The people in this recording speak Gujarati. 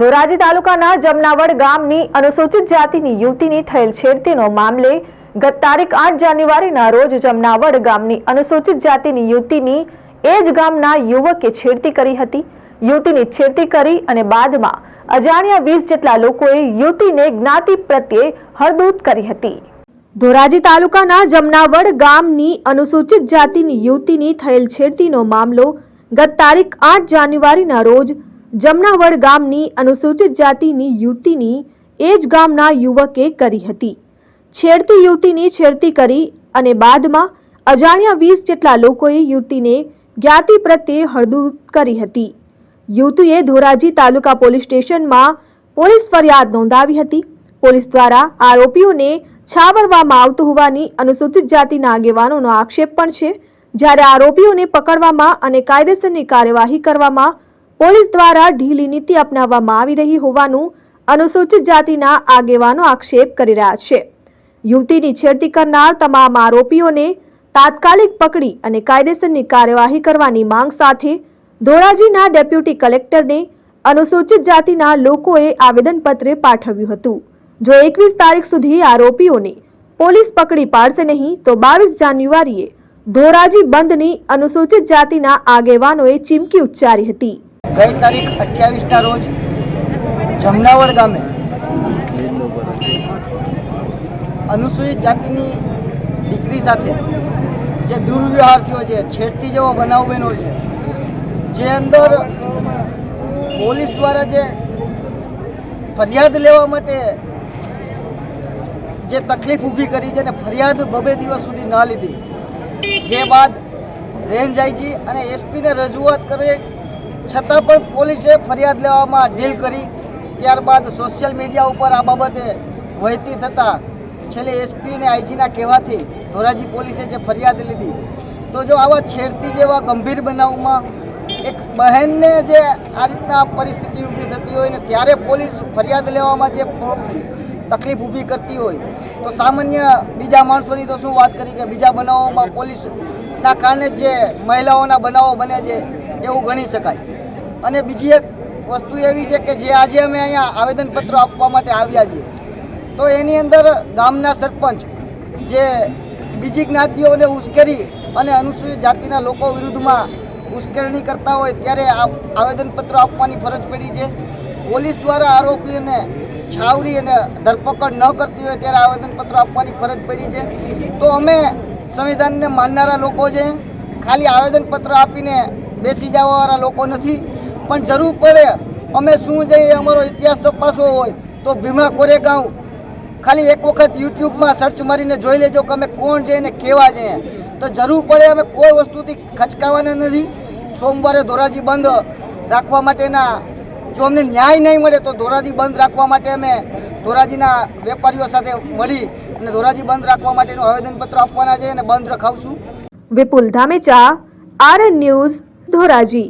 ધોરાજી તાલુકાના જમનાવડ ગામની અનુસૂચિત જાતિની યુવતીની થયેલ છેડતીનો મામલે ગત તારીખ આઠ જાન્યુઆરીના રોજ જમનાવડ ગામની અનુસૂચિત જાતિની યુવતીની એ જ ગામના યુવકે છેડતી કરી હતી. યુવતીની છેડતી કરી અને બાદમાં અજાણ્યા વીસ જેટલા લોકોએ યુવતીને જ્ઞાતિ પ્રત્યે હળદૂત કરી હતી. ધોરાજી તાલુકાના જમનાવડ ગામની અનુસૂચિત જાતિની યુવતીની થયેલ છેડતીનો મામલો ગત તારીખ આઠ જાન્યુઆરીના રોજ જમનાવડ ગામની અનુસૂચિત જાતિની યુવતીની એ જ ગામના યુવકે કરી હતી. છેડતી યુવતીની છેડતી કરી અને બાદમાં અજાણ્યા વીસ જેટલા લોકોએ યુવતીને જ્ઞાતિ પ્રત્યે હળદૂત કરી હતી. યુવતીએ ધોરાજી તાલુકા પોલીસ સ્ટેશનમાં પોલીસ ફરિયાદ નોંધાવી હતી. પોલીસ દ્વારા આરોપીઓને છાવરવામાં આવતું હોવાની અનુસૂચિત જાતિના આગેવાનોનો આક્ષેપ પણ છે. જ્યારે આરોપીઓને પકડવામાં અને કાયદેસરની કાર્યવાહી કરવામાં પોલીસ દ્વારા ઢીલી નીતિ અપનાવવામાં આવી રહી હોવાનું અનુસૂચિત જાતિના આગેવાનો આક્ષેપ કરી રહ્યા છે. યુવતીની છેડતી કરનાર તમામ આરોપીઓને તાત્કાલિક પકડી અને કાયદેસરની કાર્યવાહી કરવાની માંગ સાથે ધોરાજીના ડેપ્યુટી કલેક્ટરને અનુસૂચિત જાતિના લોકોએ આવેદનપત્ર પાઠવ્યું હતું. જો એકવીસ તારીખ સુધી આરોપીઓને પોલીસ પકડી પાડશે નહીં, તો બાવીસ જાન્યુઆરીએ ધોરાજી બંધની અનુસૂચિત જાતિના આગેવાનોએ ચીમકી ઉચ્ચારી હતી. ગઈ તારીખ અઠ્યાવીસના રોજ જમનાવડ ગામે અનુસૂચિત જાતિની દીકરી સાથે જે દુર્વ્યવહાર થયો છે, છેડતી જેવો બનાવ બન્યો છે, જે અંદર પોલીસ દ્વારા જે ફરિયાદ લેવા માટે જે તકલીફ ઊભી કરી છે અને ફરિયાદ બબે દિવસ સુધી ના લીધી. જે બાદ રેન્જ આઈજી અને એસપીને રજૂઆત કરી છતાં પણ પોલીસે ફરિયાદ લેવામાં ડીલ કરી. ત્યારબાદ સોશિયલ મીડિયા ઉપર આ બાબતે વહેતી થતાં છેલ્લે એસપી અને આઈજીના કહેવાથી ધોરાજી પોલીસે જે ફરિયાદ લીધી, તો જો આવા છેડતી જેવા ગંભીર બનાવમાં એક બહેનને જે આ રીતના પરિસ્થિતિ ઊભી થતી હોય ને ત્યારે પોલીસ ફરિયાદ લેવામાં જે તકલીફ ઊભી કરતી હોય, તો સામાન્ય બીજા માણસોની તો શું વાત કરી કે બીજા બનાવોમાં પોલીસના કારણે જ મહિલાઓના બનાવો બને છે, એવું ગણી શકાય. અને બીજી એક વસ્તુ એવી છે કે જે આજે અમે અહીંયા આવેદનપત્ર આપવા માટે આવ્યા છીએ. તો એની અંદર ગામના સરપંચ જે બીજી જ્ઞાતિઓને ઉશ્કેરી અને અનુસૂચિત જાતિના લોકો વિરુદ્ધમાં ઉશ્કેરણી કરતા હોય ત્યારે આ આવેદનપત્ર આપવાની ફરજ પડી છે. પોલીસ દ્વારા આરોપીઓને છાવરી અને ધરપકડ ન કરતી હોય ત્યારે આવેદનપત્ર આપવાની ફરજ પડી છે. તો અમે સંવિધાનને માનનારા લોકો છે. ખાલી આવેદનપત્ર આપીને બેસી જવાવાળા લોકો નથી. પણ જરૂર પડે અમે શું જઈએ અમારો ઇતિહાસ તપાસવો હોય તો ભીમા કોરેગાંવ. ખાલી એક વખત યુટ્યુબમાં સર્ચ મારીને જોઈ લેજો કે અમે કોણ છે અને કેવા જઈએ તો જરૂર પડે અમે કોઈ વસ્તુથી ખચકાવાના નથી. સોમવારે ધોરાજી બંધ રાખવા માટેના, જો અમને ન્યાય નહીં મળે તો ધોરાજી બંધ રાખવા માટે અમે ધોરાજીના વેપારીઓ સાથે મળી અને ધોરાજી બંધ રાખવા માટેનું આવેદનપત્ર આપવાના છે અને બંધ રખાવશું. Vipul Dhamecha, RN news, Dhoraji.